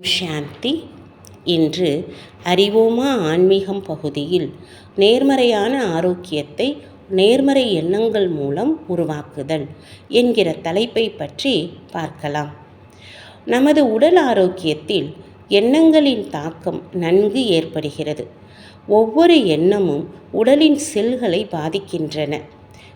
சாந்தி இன்று அறிவோமா ஆன்மீகம் பகுதியில் நேர்மறையான ஆரோக்கியத்தை நேர்மறை எண்ணங்கள் மூலம் உருவாக்குதல் என்கிற தலைப்பை பற்றி பார்க்கலாம். நமது உடல் ஆரோக்கியத்தில் எண்ணங்களின் தாக்கம் நன்கு ஏற்படுகிறது. ஒவ்வொரு எண்ணமும் உடலின் செல்களை பாதிக்கின்றன.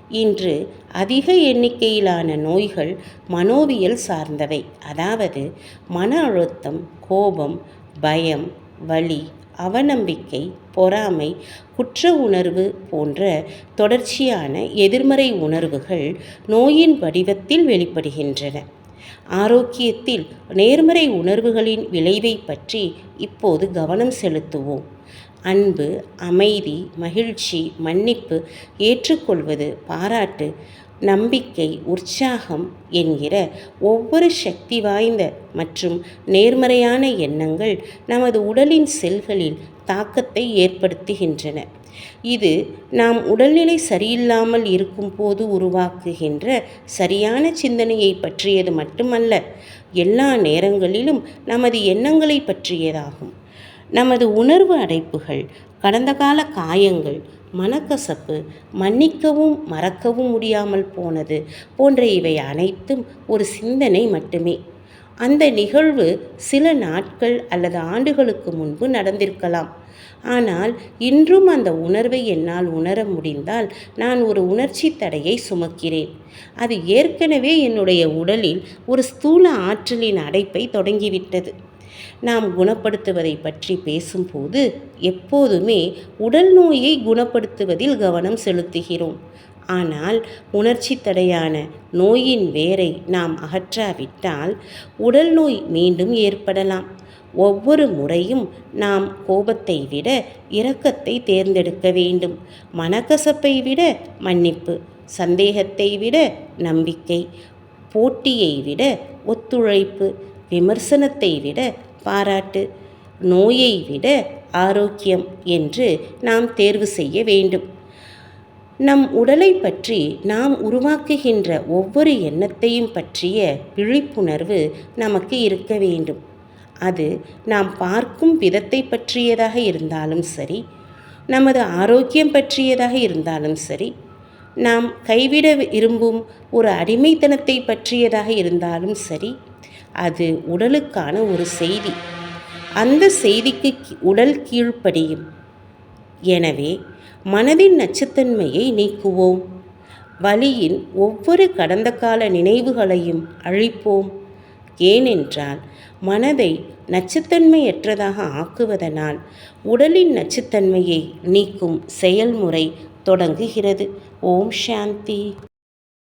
இன்று அதிக எண்ணிக்கையிலான நோய்கள் மனோவியல் சார்ந்தவை. அதாவது மன அழுத்தம் கோபம் பயம் வலி அவநம்பிக்கை பொறாமை குற்ற உணர்வு போன்ற தொடர்ச்சியான எதிர்மறை உணர்வுகள் நோயின் வடிவத்தில் வெளிப்படுகின்றன. ஆரோக்கியத்தில் நேர்மறை உணர்வுகளின் விளைவை பற்றி இப்போது கவனம் செலுத்துவோம். அன்பு அமைதி மகிழ்ச்சி மன்னிப்பு ஏற்றுக்கொள்வது பாராட்டு நம்பிக்கை உற்சாகம் என்கிற ஒவ்வொரு சக்தி வாய்ந்த மற்றும் நேர்மறையான எண்ணங்கள் நமது உடலின் செல்களில் தாக்கத்தை ஏற்படுத்துகின்றன. இது நாம் உடல்நிலை சரியில்லாமல் இருக்கும்போது உருவாக்குகின்ற சரியான சிந்தனையை பற்றியது மட்டுமல்ல எல்லா நேரங்களிலும் நமது எண்ணங்களை பற்றியதாகும். நமது உணர்வு அடைப்புகள் கடந்த கால காயங்கள் மனக்கசப்பு மன்னிக்கவும் மறக்கவும் முடியாமல் போனது போன்ற இவை அனைத்தும் ஒரு சிந்தனை மட்டுமே. அந்த நிகழ்வு சில நாட்கள் அல்லது ஆண்டுகளுக்கு முன்பு நடந்திருக்கலாம். ஆனால் இன்றும் அந்த உணர்வை என்னால் உணர முடிந்தால் நான் ஒரு உணர்ச்சி தடையை சுமக்கிறேன். அது ஏற்கனவே என்னுடைய உடலில் ஒரு ஸ்தூல ஆற்றலின் அடைப்பை தொடங்கிவிட்டது. நாம் குணப்படுத்துவதை பற்றி பேசும்போது எப்போதுமே உடல் நோயை குணப்படுத்துவதில் கவனம் செலுத்துகிறோம். ஆனால் உணர்ச்சி தடையான நோயின் வேரை நாம் அகற்றாவிட்டால் உடல் நோய் மீண்டும் ஏற்படலாம். ஒவ்வொரு முறையும் நாம் கோபத்தை விட இரக்கத்தை தேர்ந்தெடுக்க வேண்டும். மனக்கசப்பை விட மன்னிப்பு சந்தேகத்தை விட நம்பிக்கை போட்டியை விட ஒத்துழைப்பு விமர்சனத்தை விட பாராட்டு நோயை விட ஆரோக்கியம் என்று நாம் தேர்வு செய்ய வேண்டும். நம் உடலை பற்றி நாம் உருவாக்குகின்ற ஒவ்வொரு எண்ணத்தையும் பற்றிய விழிப்புணர்வு நமக்கு இருக்க வேண்டும். அது நாம் பார்க்கும் விதத்தை பற்றியதாக இருந்தாலும் சரி நமது ஆரோக்கியம் பற்றியதாக இருந்தாலும் சரி நாம் கைவிட விரும்பும் ஒரு அடிமைத்தனத்தை பற்றியதாக இருந்தாலும் சரி அது உடலுக்கான ஒரு செய்தி. அந்த செய்திக்கு உடல் கீழ்ப்படியும். எனவே மனதின் நச்சுத்தன்மையை நீக்குவோம். வலியின் ஒவ்வொரு கடந்த கால நினைவுகளையும் அழிப்போம். ஏனென்றால் மனதை நச்சுத்தன்மையற்றதாக ஆக்குவதனால் உடலின் நச்சுத்தன்மையை நீக்கும் செயல்முறை தொடங்குகிறது. ஓம் சாந்தி.